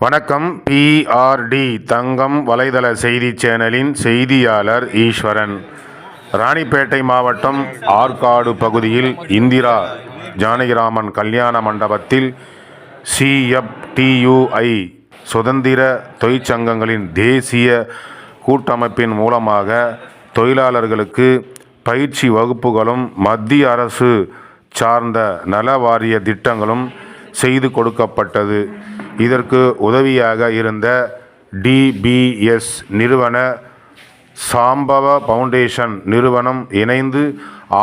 வணக்கம் பிஆர்டி தங்கம் வலைதள செய்தி சேனலின் செய்தியாளர் ஈஸ்வரன். ராணிப்பேட்டை மாவட்டம் ஆற்காடு பகுதியில் இந்திரா ஜானகிராமன் கல்யாண மண்டபத்தில் சிஎஃப்டியுஐ சுதந்திர தொழிற்சங்கங்களின் தேசிய கூட்டமைப்பின் மூலமாக தொழிலாளர்களுக்கு பயிற்சி வகுப்புகளும் மத்திய அரசு சார்ந்த நல வாரிய திட்டங்களும் செய்து கொடுக்கப்பட்டது. இதற்கு உதவியாக இருந்த டிபிஎஸ் நிறுவன சாம்பவ ஃபவுண்டேஷன் நிறுவனம் இணைந்து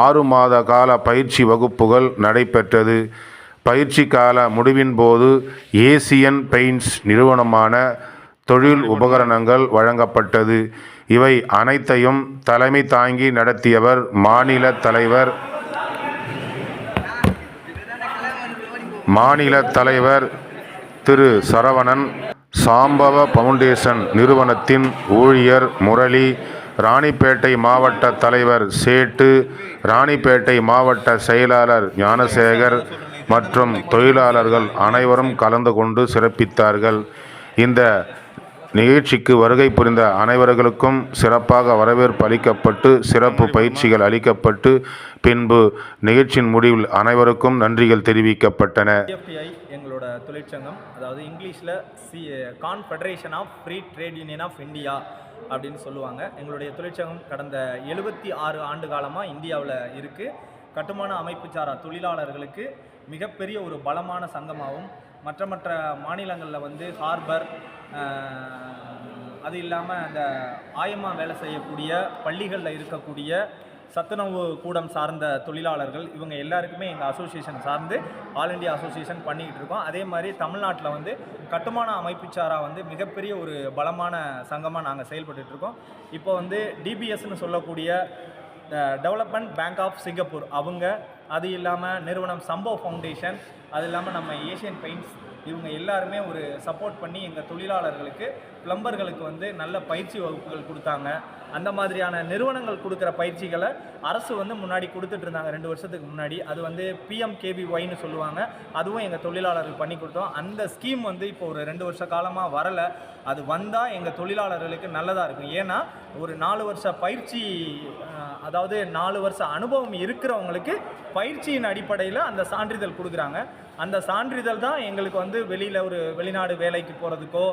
ஆறு மாத கால பயிற்சி வகுப்புகள் நடைபெற்றது. பயிற்சி கால முடிவின் போது ஏசியன் பெயிண்ட்ஸ் நிறுவனமான தொழில் உபகரணங்கள் வழங்கப்பட்டது. இவை அனைத்தையும் தலைமை தாங்கி நடத்தியவர் மாநில தலைவர் மாநில தலைவர் திரு சரவணன் சாம்பவ ஃபவுண்டேஷன் நிறுவனத்தின் ஊழியர் முரளி ராணிப்பேட்டை மாவட்ட தலைவர் சேட்டு ராணிப்பேட்டை மாவட்ட செயலாளர் ஞானசேகர் மற்றும் தொழிலாளர்கள் அனைவரும் கலந்து கொண்டு சிறப்பித்தார்கள். இந்த நிகழ்ச்சிக்கு வருகை புரிந்த அனைவர்களுக்கும் சிறப்பாக வரவேற்பு அளிக்கப்பட்டு சிறப்பு பயிற்சிகள் அளிக்கப்பட்டு பின்பு நிகழ்ச்சியின் முடிவில் அனைவருக்கும் நன்றிகள் தெரிவிக்கப்பட்டன. சிஎஃப்டிஐ எங்களோட தொழிற்சங்கம் அதாவது இங்கிலீஷில் C confederation of free trade union of India அப்படின்னு சொல்லுவாங்க. எங்களுடைய தொழிற்சங்கம் கடந்த எழுபத்தி ஆறு ஆண்டு காலமாக இந்தியாவில் இருக்குது கட்டுமான அமைப்புச்சாரா தொழிலாளர்களுக்கு மிகப்பெரிய ஒரு பலமான சங்கமாகவும் மற்ற மற்ற மாநிலங்களில் வந்து ஹார்பர் அது இல்லாமல் அந்த ஆயமா வேலை செய்யக்கூடிய பள்ளிகளில் இருக்கக்கூடிய சத்துணவு கூடம் சார்ந்த தொழிலாளர்கள் இவங்க எல்லாருக்குமே எங்கள் அசோசியேஷன் சார்ந்து ஆல் இண்டியா அசோசியேஷன் பண்ணிக்கிட்டு இருக்கோம். அதே மாதிரி தமிழ்நாட்டில் வந்து கட்டுமான அமைப்புச்சாரா வந்து மிகப்பெரிய ஒரு பலமான சங்கமாக நாங்கள் செயல்பட்டுருக்கோம் இப்போ வந்து டிபிஎஸ்ன்னு சொல்லக்கூடிய டெவலப்மெண்ட் பேங்க் ஆஃப் சிங்கப்பூர் அவங்க அது இல்லாமல் நிறுவனம் சம்போ ஃபவுண்டேஷன் அது இல்லாமல் நம்ம ஏஷியன் பெயிண்ட்ஸ் இவங்க எல்லாருமே ஒரு சப்போர்ட் பண்ணி எங்கள் தொழிலாளர்களுக்கு பிளம்பர்களுக்கு வந்து நல்ல பயிற்சி வகுப்புகள் கொடுத்தாங்க. அந்த மாதிரியான நிறுவனங்கள் கொடுக்குற பயிற்சிகளை அரசு வந்து முன்னாடி கொடுத்துட்டு இருந்தாங்க ரெண்டு வருஷத்துக்கு முன்னாடி. அது வந்து பிஎம்கேவிஒய்னு சொல்லுவாங்க. அதுவும் எங்கள் தொழிலாளர்கள் பண்ணி கொடுத்தோம். அந்த ஸ்கீம் வந்து இப்போ ஒரு ரெண்டு வருஷ காலமாக வரலை. அது வந்தால் எங்கள் தொழிலாளர்களுக்கு நல்லதாக இருக்கும். ஏன்னா ஒரு நாலு வருஷ பயிற்சி அதாவது நாலு வருஷ அனுபவம் இருக்கிறவங்களுக்கு பயிற்சியின் அடிப்படையில் அந்த சான்றிதழ் கொடுக்குறாங்க. அந்த சான்றிதழ் தான் எங்களுக்கு வந்து வெளியில் ஒரு வெளிநாடு வேலைக்கு போகிறதுக்கோ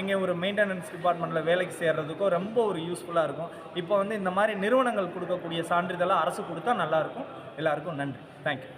இங்கே ஒரு மெயின்டெனன்ஸ் டிபார்ட்மெண்ட்டில் வேலைக்கு சேர்றதுக்கோ ரொம்ப ஒரு யூஸ்ஃபுல்லாக இருக்கும். இப்போ வந்து இந்த மாதிரி நிறுவனங்கள் கொடுக்கக்கூடிய சான்றிதழை அரசு கொடுத்தா நல்லாயிருக்கும் எல்லாருக்கும் நன்றி. தேங்க்யூ